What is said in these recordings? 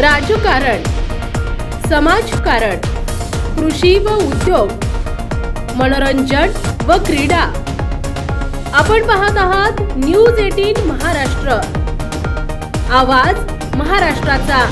राजकारण समाजकारण कृषी व उद्योग मनोरंजन व क्रीडा. आपण पाहत आहात न्यूज एटीन महाराष्ट्र. आवाज महाराष्ट्राचा.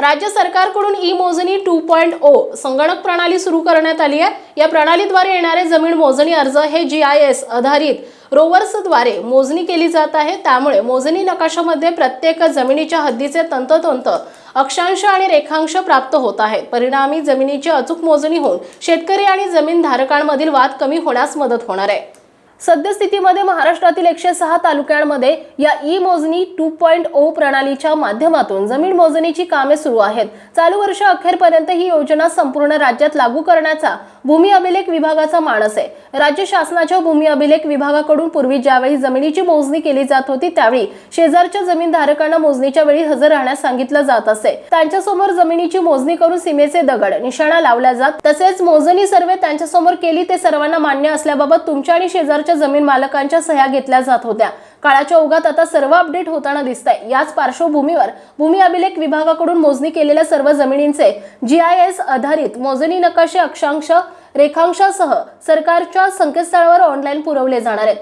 राज्य सरकारकडून ई मोजणी टू पॉईंट ओ संगणक प्रणाली सुरू करण्यात आली आहे. या प्रणालीद्वारे येणारे जमीन मोजणी अर्ज हे जी आय एस आधारित रोवर्सद्वारे मोजणी केली जात आहे. त्यामुळे मोजणी नकाशामध्ये प्रत्येक जमिनीच्या हद्दीचे तंतोतंत अक्षांश आणि रेखांश प्राप्त होत आहेत. परिणामी जमिनीची अचूक मोजणी होऊन शेतकरी आणि जमीन धारकांमधील वाद कमी होण्यास मदत होणार आहे. सद्यस्थितीमध्ये महाराष्ट्रातील एकशे सहा तालुक्यांमध्ये या ई मोजणी टू पॉईंट ओ प्रणालीच्या माध्यमातून जमीन मोजणीची कामे सुरू आहेत. चालू वर्ष अखेरपर्यंत ही योजना संपूर्ण राज्यात लागू करण्याचा भूमी अभिलेख विभागाचा मानस आहे. राज्य शासनाच्या भूमी अभिलेख विभागाकडून पूर्वी ज्यावेळी जमिनीची मोजणी केली जात होती त्यावेळी शेजारच्या जमीनधारकांना मोजणीच्या वेळी हजर राहण्यास सांगितलं जात असे. त्यांच्यासमोर जमिनीची मोजणी करून सीमेचे दगड निशाणा लावल्या जात. तसेच मोजणी सर्वे त्यांच्यासमोर केली ते सर्वांना मान्य असल्याबाबत तुमच्या आणि शेजारच्या जमीन मालकांच्या सह्या घेतल्या जात होत्या. काळाच्या ओघात आता सर्व अपडेट होताना दिसत आहे याच पार्श्वभूमीवर भूमी अभिलेख विभागाकडून मोजणी केलेल्या सर्व जमिनींचे जी आय एस आधारित मोजणी नकाशे अक्षांश रेखांशासह सरकारच्या संकेतस्थळावर ऑनलाईन पुरवले जाणार आहेत.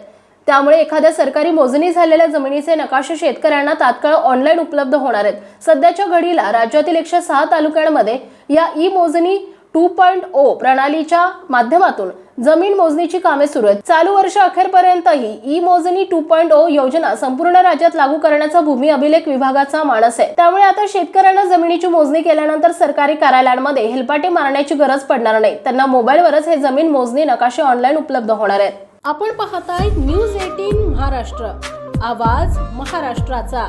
त्यामुळे एखाद्या सरकारी मोजणी झालेल्या जमिनीचे नकाशे शेतकऱ्यांना तात्काळ ऑनलाईन उपलब्ध होणार आहेत. सध्याच्या घडीला राज्यातील एकशे सहा तालुक्यांमध्ये या ई मोजणी टू पॉईंट ओ प्रणालीच्या माध्यमातून जमीन मोजणीची कामे सुरू आहेत. चालू वर्ष अखेरपर्यंतही ई मोजणी टू पॉईंट ओ योजना संपूर्ण राज्यात लागू करण्याचा भूमी अभिलेख विभागाचा मानस आहे. त्यामुळे आता शेतकऱ्यांना जमिनीची मोजणी केल्यानंतर सरकारी कार्यालयांमध्ये हेलपाटे मारण्याची गरज पडणार नाही. त्यांना मोबाईलवरच हे जमीन मोजणी नकाशे ऑनलाईन उपलब्ध होणार आहेत. आपण पाहताय न्यूज एटीन महाराष्ट्र. आवाज महाराष्ट्राचा.